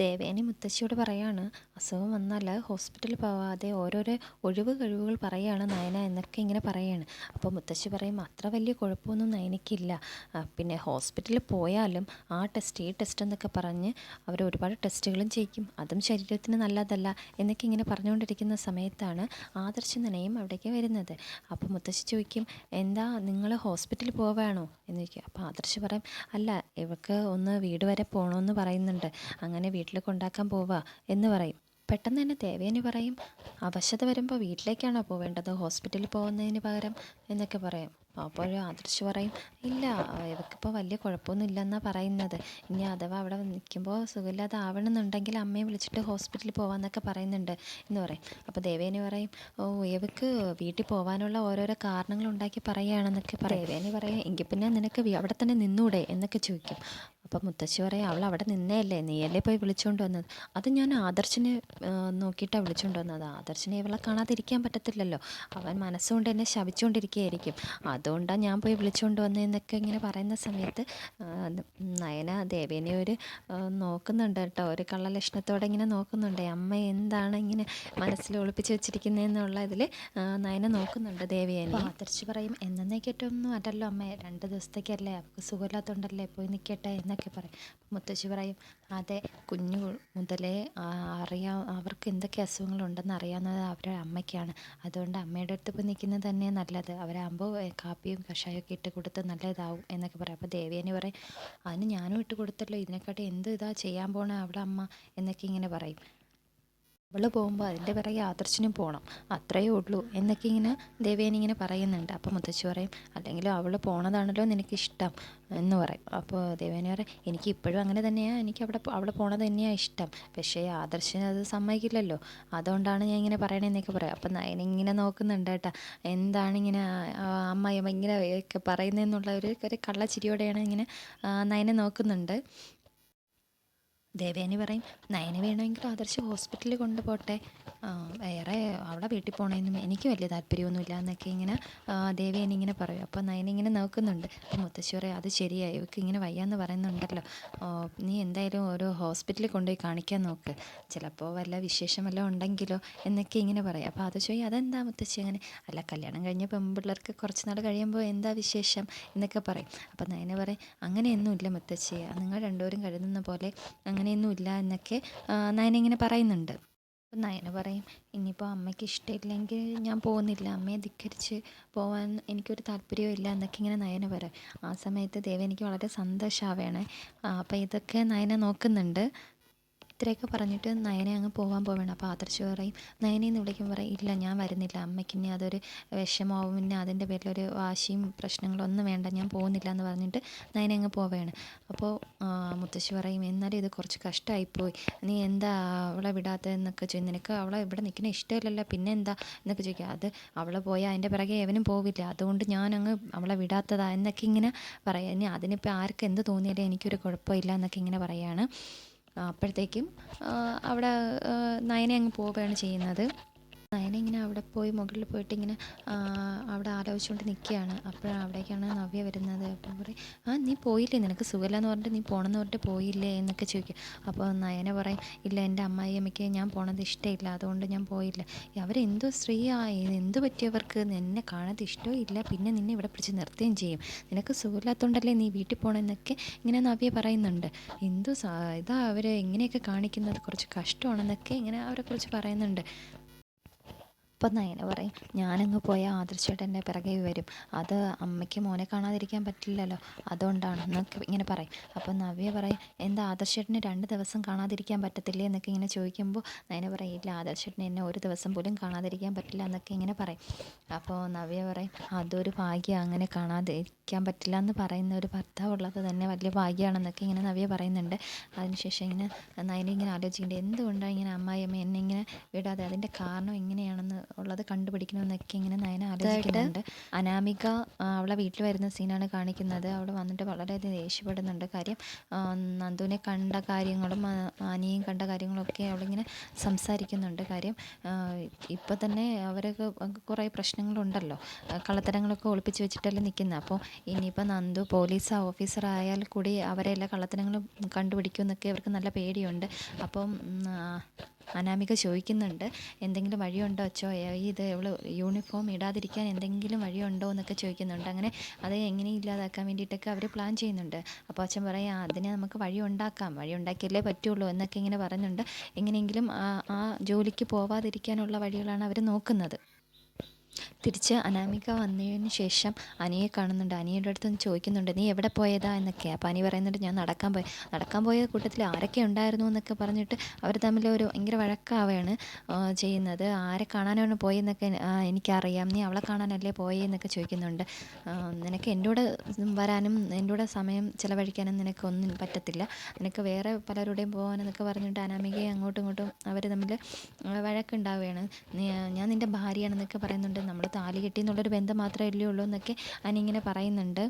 ദേവേനി മുത്തശ്ശിയോട് പറയാണ് അസുഖം വന്നാൽ ഹോസ്പിറ്റലിൽ പോവാതെ ഓരോരോ ഒഴിവ് കഴിവുകൾ പറയാണ് നയന എന്നൊക്കെ ഇങ്ങനെ പറയാണ്. അപ്പോൾ മുത്തശ്ശി പറയും അത്ര വലിയ കുഴപ്പമൊന്നും നയനയ്ക്കില്ല. പിന്നെ ഹോസ്പിറ്റലിൽ പോയാലും ആ ടെസ്റ്റ് ഈ ടെസ്റ്റ് എന്നൊക്കെ പറഞ്ഞ് അവർ ഒരുപാട് ടെസ്റ്റുകളും ചെയ്യിക്കും. അതും ശരീരത്തിന് നല്ലതല്ല എന്നൊക്കെ ഇങ്ങനെ പറഞ്ഞുകൊണ്ടിരിക്കുന്ന സമയത്താണ് ആദർശനയും അവിടേക്ക് വരുന്നത്. അപ്പോൾ മുത്തശ്ശി ചോദിക്കും എന്താ നിങ്ങൾ ഹോസ്പിറ്റലിൽ പോവാണോ? എന്ന് ചോദിക്കും. അപ്പോൾ ആദർശ് പറയും അല്ല ഇവൾക്ക് ഒന്ന് വീട് വരെ പോകണമെന്ന് പറയുന്നുണ്ട്. അങ്ങനെ വീട്ടിൽ കൊണ്ടാക്കാൻ പോവാ എന്ന് പറയും. പെട്ടെന്ന് തന്നെ ദേവേനി പറയും അവശത വരുമ്പോൾ വീട്ടിലേക്കാണോ പോവേണ്ടത്? ഹോസ്പിറ്റലിൽ പോകുന്നതിന് പകരം? എന്നൊക്കെ പറയും. അപ്പോൾ ആദർശ് പറയും ഇല്ല ഇവക്കിപ്പോൾ വലിയ കുഴപ്പമൊന്നും ഇല്ലെന്നാണ് പറയുന്നത്. ഇനി അഥവാ അവിടെ നിൽക്കുമ്പോൾ സുഖമില്ലാതെ ആവണമെന്നുണ്ടെങ്കിൽ അമ്മയെ വിളിച്ചിട്ട് ഹോസ്പിറ്റലിൽ പോകാമെന്നൊക്കെ പറയുന്നുണ്ട് എന്ന് പറയും. അപ്പോൾ ദേവേനി പറയും ഓ ഇവക്ക് വീട്ടിൽ പോകാനുള്ള ഓരോരോ കാരണങ്ങൾ ഉണ്ടാക്കി പറയുകയാണെന്നൊക്കെ പറയും. ദേവേനി പറയും എങ്കിൽ പിന്നെ നിനക്ക് അവിടെ തന്നെ നിന്നൂടെ? എന്നൊക്കെ ചോദിക്കും. അപ്പം മുത്തശ്ശി പറയും അവൾ അവിടെ നിന്നേയല്ലേ നീയല്ലേ പോയി വിളിച്ചുകൊണ്ട് വന്നത്? അത് ഞാൻ ആദർശിനെ നോക്കിയിട്ടാണ് വിളിച്ചുകൊണ്ട് വന്നത്. ആദർശിനെ ഇവളെ കാണാതിരിക്കാൻ പറ്റത്തില്ലല്ലോ. അവൻ മനസ്സുകൊണ്ട് എന്നെ ശപിച്ചുകൊണ്ടിരിക്കുകയായിരിക്കും അതുകൊണ്ടാണ് ഞാൻ പോയി വിളിച്ചുകൊണ്ട് വന്നതെന്നൊക്കെ ഇങ്ങനെ പറയുന്ന സമയത്ത് നയന ദേവേനെ ഒരു നോക്കുന്നുണ്ട് കേട്ടോ. ഒരു കള്ളലക്ഷണത്തോടെ ഇങ്ങനെ നോക്കുന്നുണ്ട്. അമ്മ എന്താണ് ഇങ്ങനെ മനസ്സിൽ ഒളിപ്പിച്ച് വെച്ചിരിക്കുന്നതെന്നുള്ള ഇതിൽ നയന നോക്കുന്നുണ്ട് ദേവിയേനെ ആദർശി പറയും എന്നേക്കേറ്റൊന്നും അല്ലല്ലോ അമ്മ. രണ്ട് ദിവസത്തേക്കല്ലേ? അവൾക്ക് സുഖമില്ലാത്തതുകൊണ്ടല്ലേ പോയി നിൽക്കട്ടെ എന്നൊക്കെ പറയും. മുത്തശ്ശി പറയും അതെ കുഞ്ഞു മുതലേ അറിയാ അവർക്ക് എന്തൊക്കെ അസുഖങ്ങളുണ്ടെന്ന് അറിയാവുന്നത് അവരുടെ അമ്മയ്ക്കാണ്. അതുകൊണ്ട് അമ്മയുടെ അടുത്ത് പോയി നിൽക്കുന്നത് തന്നെ നല്ലത്. അവരാകുമ്പോൾ കാപ്പിയും കഷായമൊക്കെ ഇട്ട് കൊടുത്ത് നല്ലതാവും എന്നൊക്കെ പറയും. അപ്പോൾ ദേവിയനെ പറയും അതിന് ഞാനും ഇട്ട് കൊടുത്തല്ലോ. ഇതിനെക്കാട്ടി എന്ത് ഇതാ ചെയ്യാൻ പോണ അവിടെ അമ്മ എന്നൊക്കെ ഇങ്ങനെ പറയും. അവൾ പോകുമ്പോൾ അതിന്റെ പിറകെ ആദർശനും പോകണം അത്രയേ ഉള്ളൂ എന്നൊക്കെ ഇങ്ങനെ ദേവേനി ഇങ്ങനെ പറയുന്നുണ്ട്. അപ്പോൾ മുത്തശ്ശി പറയും അല്ലെങ്കിൽ അവൾ പോണതാണല്ലോ നിനക്ക് ഇഷ്ടം എന്ന് പറയും. അപ്പോൾ ദേവേനി പറയും എനിക്ക് ഇപ്പോഴും അങ്ങനെ തന്നെയാണ് എനിക്ക് അവിടെ അവിടെ പോണത് തന്നെയാണ് ഇഷ്ടം. പക്ഷേ ആദർശന് അത് സമ്മതിക്കില്ലല്ലോ. അതുകൊണ്ടാണ് ഞാൻ ഇങ്ങനെ പറയണതെന്നൊക്കെ പറയാം. അപ്പം ഇങ്ങനെ നോക്കുന്നുണ്ട് കേട്ടോ. എന്താണ് ഇങ്ങനെ ആ, അമ്മായിയമ്മ ഇങ്ങനെ പറയുന്നതെന്നുള്ള ഒരു കള്ളച്ചിരിയോടെയാണ് ഇങ്ങനെ നയനെ നോക്കുന്നുണ്ട്. ദേവേനി പറയും നയന വേണമെങ്കിൽ ആദർശ് ഹോസ്പിറ്റലിൽ കൊണ്ടുപോട്ടെ. വേറെ അവിടെ വീട്ടിൽ പോകണമെന്നും എനിക്ക് വലിയ താല്പര്യമൊന്നുമില്ല എന്നൊക്കെ ഇങ്ങനെ ദേവേനി ഇങ്ങനെ പറയും. അപ്പോൾ നയന ഇങ്ങനെ നോക്കുന്നുണ്ട്. അപ്പോൾ മുത്തശ്ശി പറയും അത് ശരിയായി. ഇവക്ക് ഇങ്ങനെ വയ്യാന്ന് പറയുന്നുണ്ടല്ലോ. നീ എന്തായാലും ഒരു ഹോസ്പിറ്റലിൽ കൊണ്ടുപോയി കാണിക്കാൻ നോക്ക്. ചിലപ്പോൾ വല്ല വിശേഷം വല്ലതും ഉണ്ടെങ്കിലോ എന്നൊക്കെ ഇങ്ങനെ പറയും. അപ്പോൾ അത് ചോദിക്കും അതെന്താ മുത്തശ്ശി അങ്ങനെ? അല്ല കല്യാണം കഴിഞ്ഞ പെൺപിള്ളേർക്ക് കുറച്ച് നാൾ കഴിയുമ്പോൾ എന്താ വിശേഷം? എന്നൊക്കെ പറയും. അപ്പോൾ നയന പറയും അങ്ങനെയൊന്നുമില്ല മുത്തശ്ശി. നിങ്ങൾ രണ്ടുപേരും കരുതുന്ന പോലെ അങ്ങനെയൊന്നുമില്ല എന്നൊക്കെ നയന ഇങ്ങനെ പറയുന്നുണ്ട്. അപ്പം നയന പറയും ഇനിയിപ്പോൾ അമ്മയ്ക്ക് ഇഷ്ടമില്ലെങ്കിൽ ഞാൻ പോകുന്നില്ല. അമ്മയെ ധിക്കരിച്ച് പോകാൻ എനിക്കൊരു താല്പര്യവും ഇല്ല എന്നൊക്കെ ഇങ്ങനെ നയന പറയും. ആ സമയത്ത് ദേവ എനിക്ക് വളരെ സന്തോഷമാവേണേ അപ്പം ഇതൊക്കെ നയന നോക്കുന്നുണ്ട്. ഇത്രയൊക്കെ പറഞ്ഞിട്ട് നയനെ അങ്ങ് പോകാൻ പോവുകയാണ് അപ്പോൾ ആദർശ് പറയും നയനെന്ന് വിളിക്കുമ്പോൾ പറയും ഇല്ല ഞാൻ വരുന്നില്ല. അമ്മയ്ക്ക് ഇനി അതൊരു വിഷമാവും പിന്നെ അതിന്റെ പേരിലൊരു വാശിയും പ്രശ്നങ്ങളൊന്നും വേണ്ട. ഞാൻ പോകുന്നില്ല എന്ന് പറഞ്ഞിട്ട് നയനെ അങ്ങ് പോവുകയാണ് അപ്പോൾ മുത്തശ്ശി പറയും എന്നാലും ഇത് കുറച്ച് കഷ്ടമായിപ്പോയി നീ എന്താ അവളെ വിടാത്തതെന്നൊക്കെ ചോദിക്കും. നിനക്ക് അവളെ ഇവിടെ നിൽക്കുന്ന ഇഷ്ടമില്ലല്ലോ. പിന്നെ എന്താ? എന്നൊക്കെ ചോദിക്കുക അത് അവളെ പോയാൽ അതിന്റെ പിറകെ എവനും പോവില്ല. അതുകൊണ്ട് ഞാൻ അങ്ങ് അവളെ വിടാത്തതാ എന്നൊക്കെ ഇങ്ങനെ പറയാം. ഇനി അതിനിപ്പോൾ ആർക്ക് എന്ത് തോന്നിയാലും എനിക്കൊരു കുഴപ്പമില്ല എന്നൊക്കെ ഇങ്ങനെ പറയാണ്. ആ, അപ്പോഴത്തേക്കും അവിടെ നയന അങ്ങ് പോവുകയാണ് ചെയ്യുന്നത്. നയന ഇങ്ങനെ അവിടെ പോയി മുകളിൽ പോയിട്ട് ഇങ്ങനെ അവിടെ ആലോചിച്ചുകൊണ്ട് നിൽക്കുകയാണ്. അപ്പോഴാണ് അവിടേക്കാണ് നവ്യ വരുന്നത്. അപ്പോൾ പറയും ആ നീ പോയില്ലേ? നിനക്ക് സുഖമില്ലെന്ന് പറഞ്ഞിട്ട് നീ പോകണമെന്ന് പറഞ്ഞിട്ട് പോയില്ലേ? എന്നൊക്കെ ചോദിക്കും. അപ്പോൾ നയന പറയും ഇല്ല എന്റെ അമ്മായി അമ്മയ്ക്ക് ഞാൻ പോണത് ഇഷ്ടമില്ല. അതുകൊണ്ട് ഞാൻ പോയില്ല. അവരെന്തോ സ്ത്രീയാ എന്ത് പറ്റിയവർക്ക് എന്നെ കാണാതെ ഇഷ്ടവും ഇല്ല. പിന്നെ നിന്നെ ഇവിടെ പിടിച്ച് നിർത്തുകയും ചെയ്യും. നിനക്ക് സുഖമില്ലാത്തതുകൊണ്ടല്ലേ നീ വീട്ടിൽ പോകണമെന്നൊക്കെ ഇങ്ങനെ നവ്യ പറയുന്നുണ്ട്. എന്തോ ഇതാ അവർ എങ്ങനെയൊക്കെ കാണിക്കുന്നത് കുറച്ച് കഷ്ടമാണെന്നൊക്കെ ഇങ്ങനെ അവരെക്കുറിച്ച് പറയുന്നുണ്ട്. അപ്പം നയന പറയും ഞാനങ്ങ് പോയാൽ ആദർശേട്ടന്റെ പിറകെ വരും. അത് അമ്മയ്ക്ക് മോനെ കാണാതിരിക്കാൻ പറ്റില്ലല്ലോ. അതുകൊണ്ടാണ് എന്നൊക്കെ ഇങ്ങനെ പറയും. അപ്പം നവ്യ പറയും എന്താ ആദർശേട്ടന് രണ്ട് ദിവസം കാണാതിരിക്കാൻ പറ്റത്തില്ലേ? എന്നൊക്കെ ഇങ്ങനെ ചോദിക്കുമ്പോൾ നയന പറയും ഇല്ല ആദർശേട്ടന് എന്നെ ഒരു ദിവസം പോലും കാണാതിരിക്കാൻ പറ്റില്ല എന്നൊക്കെ ഇങ്ങനെ പറയും. അപ്പോൾ നവ്യ പറയും അതൊരു ഭാഗ്യം അങ്ങനെ കാണാതിരിക്കാൻ പറ്റില്ല എന്ന് പറയുന്ന ഒരു ഭർത്താവ് ഉള്ളത് തന്നെ വലിയ ഭാഗ്യമാണെന്നൊക്കെ ഇങ്ങനെ നവ്യ പറയുന്നുണ്ട്. അതിനുശേഷം ഇങ്ങനെ നയന ഇങ്ങനെ ആലോചിക്കുന്നുണ്ട്. എന്തുകൊണ്ടാണ് ഇങ്ങനെ അമ്മായിയമ്മ എന്നെ ഇങ്ങനെ വിടാതെ അതിന്റെ കാരണം എങ്ങനെയാണെന്ന് ഉള്ളത് കണ്ടുപിടിക്കണമെന്നൊക്കെ ഇങ്ങനെ നയന ആലോചിക്കുന്നുണ്ട്. അനാമിക അവളെ വീട്ടിൽ വരുന്ന സീനാണ് കാണിക്കുന്നത്. അവൾ വന്നിട്ട് വളരെയധികം ദേഷ്യപ്പെടുന്നുണ്ട്. കാര്യം നന്ദുവിനെ കണ്ട കാര്യങ്ങളും ആനിയും കണ്ട കാര്യങ്ങളൊക്കെ അവളിങ്ങനെ സംസാരിക്കുന്നുണ്ട്. കാര്യം ഇപ്പം തന്നെ അവരൊക്കെ കുറേ പ്രശ്നങ്ങളുണ്ടല്ലോ. കള്ളത്തരങ്ങളൊക്കെ ഒളിപ്പിച്ച് വെച്ചിട്ടല്ലേ നിൽക്കുന്നത് അപ്പോൾ ഇനിയിപ്പോൾ നന്ദു പോലീസ് ഓഫീസർ ആയാൽ കൂടി അവരെ എല്ലാ കള്ളത്തരങ്ങളും കണ്ടുപിടിക്കുമെന്നൊക്കെ അവർക്ക് നല്ല പേടിയുണ്ട്. അപ്പം അനാമിക ചോദിക്കുന്നുണ്ട് എന്തെങ്കിലും വഴിയുണ്ടോ അച്ചോ? ഇത് ഇവൾ യൂണിഫോം ഇടാതിരിക്കാൻ എന്തെങ്കിലും വഴിയുണ്ടോ? എന്നൊക്കെ ചോദിക്കുന്നുണ്ട്. അങ്ങനെ അത് എങ്ങനെ ഇല്ലാതാക്കാൻ വേണ്ടിയിട്ടൊക്കെ അവർ പ്ലാൻ ചെയ്യുന്നുണ്ട്. അപ്പോൾ അച്ഛൻ പറയാം അതിനെ നമുക്ക് വഴി ഉണ്ടാക്കാം. വഴി ഉണ്ടാക്കിയല്ലേ പറ്റുള്ളൂ എന്നൊക്കെ ഇങ്ങനെ പറയുന്നുണ്ട്. എങ്ങനെയെങ്കിലും ആ ജോലിക്ക് പോവാതിരിക്കാനുള്ള വഴികളാണ് അവർ നോക്കുന്നത്. തിരിച്ച് അനാമിക വന്നതിന് ശേഷം അനിയെ കാണുന്നുണ്ട്. അനിയുടെ അടുത്ത് ചോദിക്കുന്നുണ്ട് നീ എവിടെ പോയതാ? എന്നൊക്കെ. അപ്പോൾ അനി പറയുന്നുണ്ട് ഞാൻ നടക്കാൻ പോയി നടക്കാൻ പോയ കൂട്ടത്തിൽ ആരൊക്കെ ഉണ്ടായിരുന്നു എന്നൊക്കെ പറഞ്ഞിട്ട് അവർ തമ്മിൽ ഒരു ഭയങ്കര വഴക്കാവുകയാണ് ചെയ്യുന്നത്. ആരെ കാണാനാണ് പോയെന്നൊക്കെ എനിക്കറിയാം. നീ അവളെ കാണാനല്ലേ പോയെന്നൊക്കെ ചോദിക്കുന്നുണ്ട്. നിനക്ക് എന്റെ കൂടെ വരാനും എന്റെ കൂടെ സമയം ചിലവഴിക്കാനും നിനക്ക് ഒന്നും പറ്റത്തില്ല. നിനക്ക് വേറെ പലരുടെയും പോകാനെന്നൊക്കെ പറഞ്ഞിട്ട് അനാമികയെ അങ്ങോട്ടും ഇങ്ങോട്ടും അവർ തമ്മിൽ വഴക്കുണ്ടാവുകയാണ്. ഞാൻ നിന്റെ ഭാര്യയാണെന്നൊക്കെ പറയുന്നുണ്ട്. നമ്മൾ താലി കെട്ടി എന്നുള്ളൊരു ബന്ധം മാത്രമല്ലേ ഉള്ളൂ എന്നൊക്കെ അനിങ്ങനെ പറയുന്നുണ്ട്.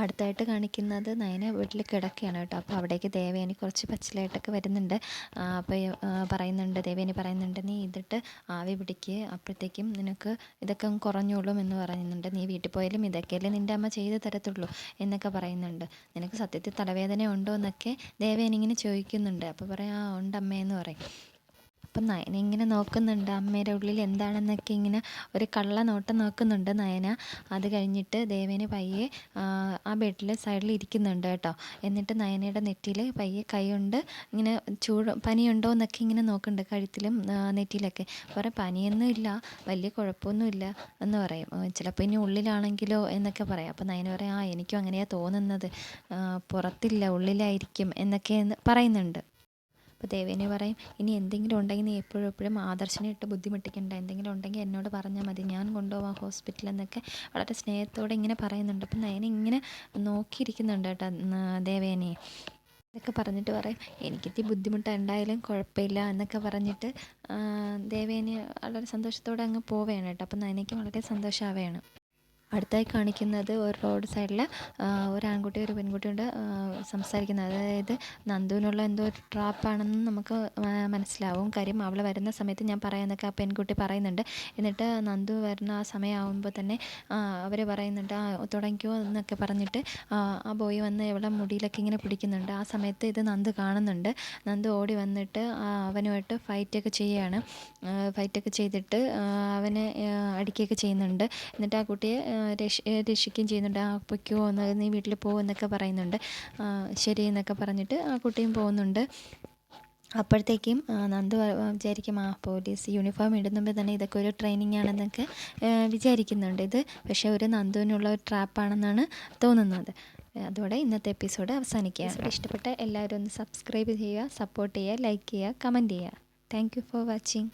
അടുത്തായിട്ട് കാണിക്കുന്നത് നയന വീട്ടിൽ കിടക്കുകയാണ് കേട്ടോ. അപ്പോൾ അവിടേക്ക് ദേവേനി കുറച്ച് പച്ചിലായിട്ടൊക്കെ വരുന്നുണ്ട്. അപ്പോൾ പറയുന്നുണ്ട് ദേവേനി പറയുന്നുണ്ട് നീ ഇതിട്ട് ആവി പിടിക്ക്. അപ്പോഴത്തേക്കും നിനക്ക് ഇതൊക്കെ കുറഞ്ഞോളും എന്ന് പറയുന്നുണ്ട്. നീ വീട്ടിൽ പോയാലും ഇതൊക്കെയല്ലേ നിന്റെ അമ്മ ചെയ്ത് തരത്തുള്ളൂ എന്നൊക്കെ പറയുന്നുണ്ട്. നിനക്ക് സത്യത്തിൽ തലവേദന ഉണ്ടോ എന്നൊക്കെ ദേവേനി ഇങ്ങനെ ചോദിക്കുന്നുണ്ട്. അപ്പോൾ പറയാം ആ ഉണ്ട് അമ്മേ എന്ന് പറയും. അപ്പം നയന ഇങ്ങനെ നോക്കുന്നുണ്ട്. അമ്മയുടെ ഉള്ളിൽ എന്താണെന്നൊക്കെ ഇങ്ങനെ ഒരു കള്ള നോട്ടം നോക്കുന്നുണ്ട് നയന. അത് കഴിഞ്ഞിട്ട് ദേവേനെ പയ്യെ ആ, ബെഡിൽ സൈഡിൽ ഇരിക്കുന്നുണ്ട് കേട്ടോ. എന്നിട്ട് നയനയുടെ നെറ്റിയിൽ പയ്യെ കൈ കൊണ്ട് ഇങ്ങനെ ചൂട് പനിയുണ്ടോ എന്നൊക്കെ ഇങ്ങനെ നോക്കുന്നുണ്ട് കഴുത്തിലും നെറ്റിയിലൊക്കെ. പറയും പനിയൊന്നും ഇല്ല. വലിയ കുഴപ്പമൊന്നുമില്ല എന്ന് പറയും. ചിലപ്പോൾ ഇനി ഉള്ളിലാണെങ്കിലോ എന്നൊക്കെ പറയാം. അപ്പോൾ നയന പറയും ആ എനിക്കും അങ്ങനെയാണ് തോന്നുന്നത്. പുറത്തില്ല ഉള്ളിലായിരിക്കും എന്നൊക്കെ എന്ന് പറയുന്നുണ്ട്. അപ്പോൾ ദേവേനെ പറയും ഇനി എന്തെങ്കിലും ഉണ്ടെങ്കിൽ നീ എപ്പോഴും എപ്പോഴും ആദർശനെ ഇട്ട് ബുദ്ധിമുട്ടിക്കണ്ട. എന്തെങ്കിലും ഉണ്ടെങ്കിൽ എന്നോട് പറഞ്ഞാൽ മതി. ഞാൻ കൊണ്ടുപോവാം ഹോസ്പിറ്റലിൽ എന്നൊക്കെ വളരെ സ്നേഹത്തോടെ ഇങ്ങനെ പറയുന്നുണ്ട്. അപ്പം നയന ഇങ്ങനെ നോക്കിയിരിക്കുന്നുണ്ട് കേട്ടോ ദേവേനെ. എന്നൊക്കെ പറഞ്ഞിട്ട് പറയും എനിക്കിത്തി ബുദ്ധിമുട്ട് ഉണ്ടായാലും കുഴപ്പമില്ല എന്നൊക്കെ പറഞ്ഞിട്ട് ദേവേനെ വളരെ സന്തോഷത്തോടെ അങ്ങ് പോവുകയാണ് കേട്ടോ. അപ്പം നയനയ്ക്ക് വളരെ സന്തോഷമാവുകയാണ് അടുത്തായി കാണിക്കുന്നത് ഒരു റോഡ് സൈഡിൽ ഒരു ആൺകുട്ടി ഒരു പെൺകുട്ടിയോട് ആ, സംസാരിക്കുന്നത്. അതായത് നന്ദുവിനുള്ള എന്തോ ഒരു ട്രാപ്പാണെന്ന് നമുക്ക് മനസ്സിലാവും. കാര്യം അവൾ വരുന്ന സമയത്ത് ഞാൻ പറയാമെന്നൊക്കെ ആ പെൺകുട്ടി പറയുന്നുണ്ട്. എന്നിട്ട് നന്ദു വരുന്ന ആ സമയമാകുമ്പോൾ തന്നെ അവർ പറയുന്നുണ്ട് ആ തുടങ്ങിക്കോ എന്നൊക്കെ പറഞ്ഞിട്ട് ആ, ബോയ് വന്ന് ഇവളെ മുടിയിലൊക്കെ ഇങ്ങനെ പിടിക്കുന്നുണ്ട്. ആ സമയത്ത് ഇത് നന്ദു കാണുന്നുണ്ട്. നന്ദു ഓടി വന്നിട്ട് അവനുമായിട്ട് ഫൈറ്റൊക്കെ ചെയ്യുകയാണ് ഫൈറ്റൊക്കെ ചെയ്തിട്ട് അവനെ അടിക്കുകയൊക്കെ ചെയ്യുന്നുണ്ട്. എന്നിട്ട് ആ കുട്ടിയെ രക്ഷ രക്ഷിക്കുകയും ചെയ്യുന്നുണ്ട്. ആ പൊയ്ക്കോ എന്ന് നീ വീട്ടിൽ പോകുമെന്നൊക്കെ പറയുന്നുണ്ട്. ശരി എന്നൊക്കെ പറഞ്ഞിട്ട് ആ കുട്ടിയും പോകുന്നുണ്ട്. അപ്പോഴത്തേക്കും നന്ദു വിചാരിക്കും ആ പോലീസ് യൂണിഫോം ഇടുന്നുമ്പോൾ തന്നെ ഇതൊക്കെ ഒരു ട്രെയിനിങ് ആണെന്നൊക്കെ വിചാരിക്കുന്നുണ്ട്. ഇത് പക്ഷേ ഒരു നന്ദുവിനുള്ള ഒരു ട്രാപ്പാണെന്നാണ് തോന്നുന്നത്. അതോടെ ഇന്നത്തെ എപ്പിസോഡ് അവസാനിക്കുകയാണ്. ഇഷ്ടപ്പെട്ട എല്ലാവരും ഒന്ന് സബ്സ്ക്രൈബ് ചെയ്യുക സപ്പോർട്ട് ചെയ്യുക ലൈക്ക് ചെയ്യുക കമന്റ് ചെയ്യുക. Thank you for watching